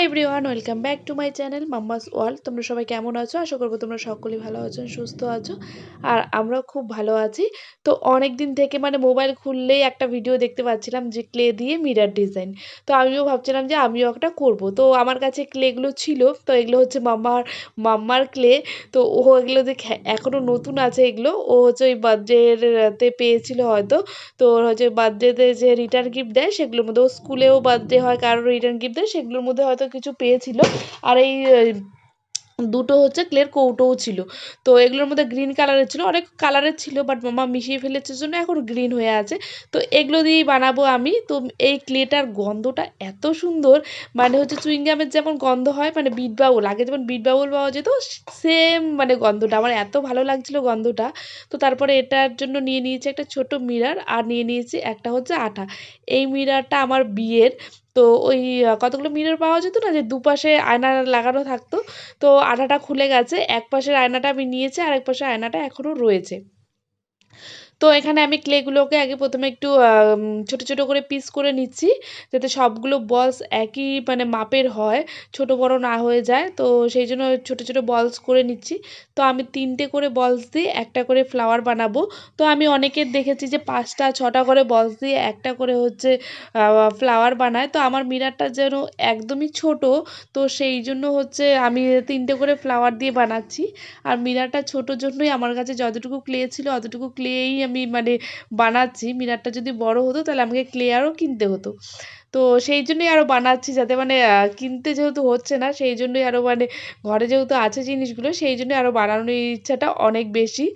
Hi everyone welcome back to my channel mamma's world তোমরা সবাই কেমন আছো? আশা করব তোমরা সকলেই ভালো আছো, সুস্থ আছো, আর আমরাও খুব ভালো আছি। তো অনেক দিন থেকে মানে মোবাইল খুললেই একটা ভিডিও দেখতে পাচ্ছিলাম যে ক্লে দিয়ে মিরার ডিজাইন তো আমিও ভাবছিলাম যে আমিও একটা করব। তো আমার কাছে ক্লেগুলো ছিল, তো এগুলো হচ্ছে মাম্মার মাম্মার ক্লে তো ও এগুলো যে এখনও নতুন আছে এগুলো, ও হচ্ছে ওই বার্থডেতে পেয়েছিল হয়তো। তো হচ্ছে বার্থডেতে যে রিটার্ন গিফট দেয়, সেগুলোর মধ্যে ও স্কুলেও বার্থডে হয়, কারোর রিটার্ন গিফট দেয়, সেগুলোর মধ্যে হয়তো কিছু পেয়েছিল। আর এই দুটো হচ্ছে ক্লের কৌটোও ছিল। তো এগুলোর মধ্যে গ্রিন কালারের ছিল। অনেক কালারের ছিল বাট মামা মিশিয়ে ফেলেছে জন্য এখন গ্রিন হয়ে আছে। তো এগুলো দিয়েই বানাবো আমি। তো এই ক্লেটার গন্ধটা এত সুন্দর। মানে হচ্ছে চুইংগামের যেমন গন্ধ হয় মানে বিট বাউল। আগে যেমন বিট বাউল পাওয়া যেত সেম মানে গন্ধটা। আমার এত ভালো লাগছিল গন্ধটা। তো তারপরে এটার জন্য নিয়ে নিয়েছি একটা ছোট মিরার আর নিয়ে নিয়েছি একটা হচ্ছে আঠা। এই মিরারটা আমার বিয়ের। তো ওই কতগুলো মিরর পাওয়া যেত না যে দুপাশে আয়না লাগানো থাকতো, তো আয়নাটা খুলে গেছে এক পাশের আয়নাটা আমি নিয়েছি আর এক পাশের আয়নাটা এখনও রয়েছে। তো এখানে আমি ক্লেগুলোকে আগে প্রথমে একটু ছোট ছোট করে পিস করে নিচ্ছি যাতে সবগুলো বলস একই মানে মাপের হয়, ছোট, বড় না হয়ে যায়। তো সেই জন্য ছোট ছোট বলস করে নিচ্ছি। তো আমি তিনটে করে বলস দিয়ে একটা করে ফ্লাওয়ার বানাবো। তো আমি অনেকের দেখেছি যে পাঁচটা, ছটা করে বলস দিয়ে একটা করে হচ্ছে ফ্লাওয়ার বানায়। তো আমার মিরারটা যেন একদমই ছোট, তো সেই জন্য হচ্ছে আমি তিনটে করে ফ্লাওয়ার দিয়ে বানাচ্ছি। আর মিরারটা ছোটোর জন্যই আমার কাছে যতটুকু ক্লে ছিল, অতটুকু ক্লেই আমি মানে বানাচ্ছি মিনারটা যদি বড় হতো তাহলে আমাকে ক্লে আরও কিনতে হতো। তো সেই জন্যই আরও বানাচ্ছি যাতে মানে কিনতে যেহেতু হচ্ছে না, সেই জন্যই আরও মানে ঘরে যেহেতু আছে জিনিসগুলো, সেই জন্যই আরও বানানোর ইচ্ছাটা অনেক বেশি।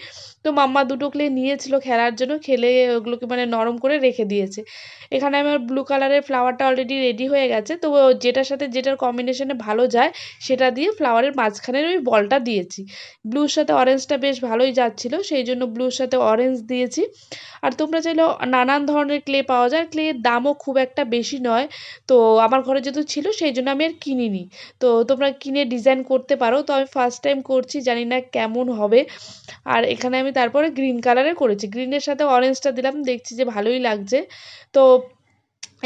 তো মাম্মা দুটো ক্লে নিয়েছিল খেলার জন্য, খেলে ওগুলোকে মানে নরম করে রেখে দিয়েছে। এখানে আমার ব্লু কালারের ফ্লাওয়ারটা অলরেডি রেডি হয়ে গেছে, তো যেটার সাথে যেটার কম্বিনেশনে ভালো যায়, সেটা দিয়ে ফ্লাওয়ারের মাঝখানের ওই বলটা দিয়েছি। ব্লুর সাথে অরেঞ্জটা বেশ ভালোই যাচ্ছিল, সেই জন্য ব্লুর সাথে অরেঞ্জ দিয়েছি। আর তোমরা চাইলে নানান ধরনের ক্লে পাওয়া যায় ক্লের দামও খুব একটা বেশি নয়। তো আমার ঘরে যেহেতু ছিল সেই জন্য আমি আর কিনিনি। তো তোমরা কিনে ডিজাইন করতে পারো। তো আমি ফার্স্ট টাইম করছি, জানি না কেমন হবে। আর এখানে আমি তারপরে গ্রিন কালারের করেছি। গ্রিনের সাথে অরেঞ্জটা দিলাম, দেখছি যে ভালোই লাগছে। তো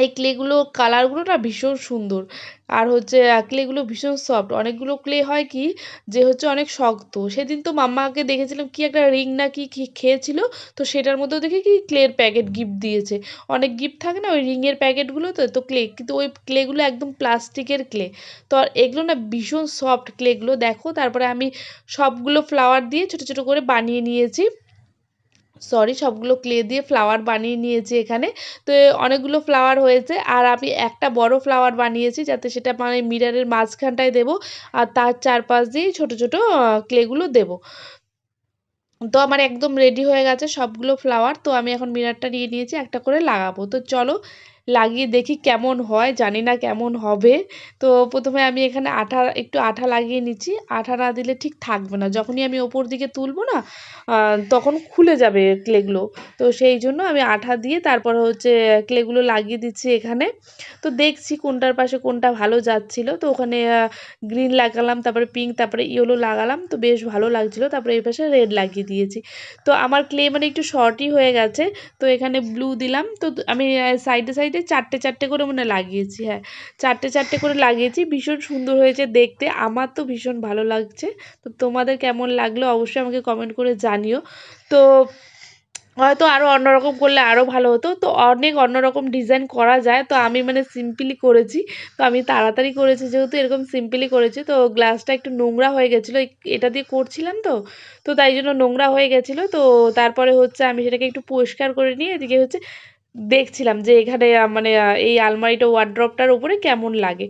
এই ক্লেগুলো কালারগুলো না ভীষণ সুন্দর। আর হচ্ছে ক্লেগুলো ভীষণ সফট অনেকগুলো ক্লে হয় কি, যে হচ্ছে অনেক শক্ত। সেদিন তো মাম্মাকে দেখেছিলাম, কি একটা রিং না কি খেয়েছিল, তো সেটার মধ্যেও দেখে কি ক্লের প্যাকেট গিফট দিয়েছে। অনেক গিফট থাকে না, ওই রিংয়ের প্যাকেটগুলো তো তো ক্লে কিন্তু ওই ক্লেগুলো একদম প্লাস্টিকের ক্লে তো আর এগুলো না ভীষণ সফট ক্লেগুলো দেখো। তারপরে আমি সবগুলো ফ্লাওয়ার দিয়ে ছোটো ছোটো করে বানিয়ে নিয়েছি। সরি, সবগুলো ক্লে দিয়ে ফ্লাওয়ার বানিয়ে নিয়েছি এখানে। তো অনেকগুলো ফ্লাওয়ার হয়েছে আর আমি একটা বড় ফ্লাওয়ার বানিয়েছি যাতে সেটা মানে মিরারের মাঝখানটায় দেবো আর তার চারপাশ দিয়েই ছোট, ছোটো ক্লেগুলো দেবো। তো আমার একদম রেডি হয়ে গেছে সবগুলো ফ্লাওয়ার তো আমি এখন মিরারটা নিয়ে নিয়েছি, একটা করে লাগাবো। তো চলো লাগিয়ে দেখি কেমন হয়, জানি না কেমন হবে। তো প্রথমে আমি এখানে আঠা, একটু আঠা লাগিয়ে নিচ্ছি। আঠা না দিলে ঠিক থাকবে না। যখনই আমি ওপর দিকে তুলবো না তখন খুলে যাবে ক্লেগুলো। তো সেই জন্য আমি আঠা দিয়ে তারপর হচ্ছে ক্লেগুলো লাগিয়ে দিচ্ছি এখানে। তো দেখছি কোনটার পাশে কোনটা ভালো যাচ্ছিল। তো ওখানে গ্রিন লাগালাম, তারপরে পিঙ্ক, তারপরে ইয়েলো লাগালাম। তো বেশ ভালো লাগছিল। তারপরে এই পাশে রেড লাগিয়ে দিয়েছি। তো আমার ক্লে মানে একটু শর্টই হয়ে গেছে। তো এখানে ব্লু দিলাম। তো আমি সাইডে সাইডে সাইডে চারটে চারটে করে মানে লাগিয়েছি হ্যাঁ। চারটে চারটে করে লাগিয়েছি, ভীষণ সুন্দর হয়েছে দেখতে। আমার তো ভীষণ ভালো লাগছে। তো তোমাদের কেমন লাগল অবশ্যই আমাকে কমেন্ট করে জানিও। তো হয়তো আরও অন্যরকম করলে আরও ভালো হতো। তো অনেক অন্যরকম ডিজাইন করা যায়। তো আমি মানে সিম্পলি করেছি। তো আমি তাড়াতাড়ি করেছি যেহেতু এরকম সিম্পলি করেছি। তো গ্লাসটা একটু নোংরা হয়ে গেছিল। এটা দিয়ে করছিলাম তো। তো তাই জন্য নোংরা হয়ে গেছিল। তো তারপরে হচ্ছে আমি সেটাকে একটু পরিষ্কার করে নিয়ে এদিকে হচ্ছে দেখছিলাম যে এখানে মানে এই আলমারিটা ওয়ার্ড্রপটার উপরে কেমন লাগে।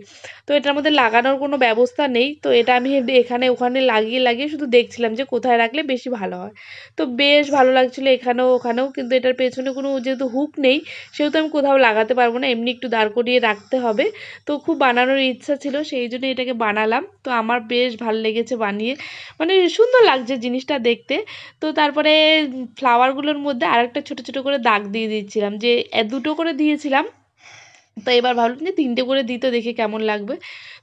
তো এটার মধ্যে লাগানোর কোনো ব্যবস্থা নেই। তো এটা আমি এখানে, ওখানে লাগিয়ে লাগিয়ে শুধু দেখছিলাম যে কোথায় রাখলে বেশি ভালো হয়। তো বেশ ভালো লাগছিল এখানেও, ওখানেও, কিন্তু এটার পেছনে কোনো যেহেতু হুক নেই, সেহেতু আমি কোথাও লাগাতে পারব না। এমনি একটু দাঁড় করিয়ে রাখতে হবে। তো খুব বানানোর ইচ্ছা ছিল, সেই জন্য এটাকে বানালাম। তো আমার বেশ ভালো লেগেছে বানিয়ে। মানে সুন্দর লাগছে জিনিসটা দেখতে। তো তারপরে ফ্লাওয়ারগুলোর মধ্যে আরেকটা ছোট ছোট করে দাগ দিয়ে দিচ্ছিলাম যে দুটো করে দিয়েছিলাম। তো এবার ভাবলাম যে তিনটে করে দিতে দেখে কেমন লাগবে।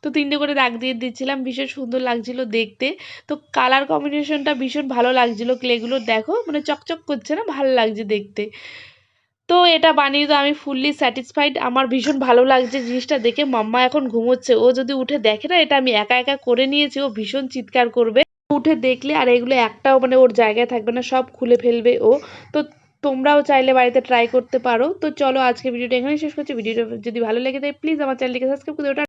তো তিনটে করে দাগ দিয়ে দিচ্ছিলাম, ভীষণ সুন্দর লাগছিল দেখতে। তো কালার কম্বিনেশনটা ভীষণ ভালো লাগছিল। ক্লেগুলো দেখো মানে চকচক করছে না, ভালো লাগছে দেখতে। তো এটা বানিয়ে তো আমি ফুললি স্যাটিসফাইড আমার ভীষণ ভালো লাগছে জিনিসটা দেখে। মাম্মা এখন ঘুমোচ্ছে। ও যদি উঠে দেখে না, এটা আমি একা একা করে নিয়েছি। ও ভীষণ চিৎকার করবে। উঠে দেখলে আর এগুলো একটাও মানে ওর জায়গায় থাকবে না, সব খুলে ফেলবে ও। তো তোমরাও চাইলে বাড়িতে ট্রাই করতে পারো। তো চলো আজকে ভিডিওটা এখানেই শেষ করছি। ভিডিওটা যদি ভালো লেগে যায় প্লিজ আমার চ্যানেলটিকে সাবস্ক্রাইব করে ওটা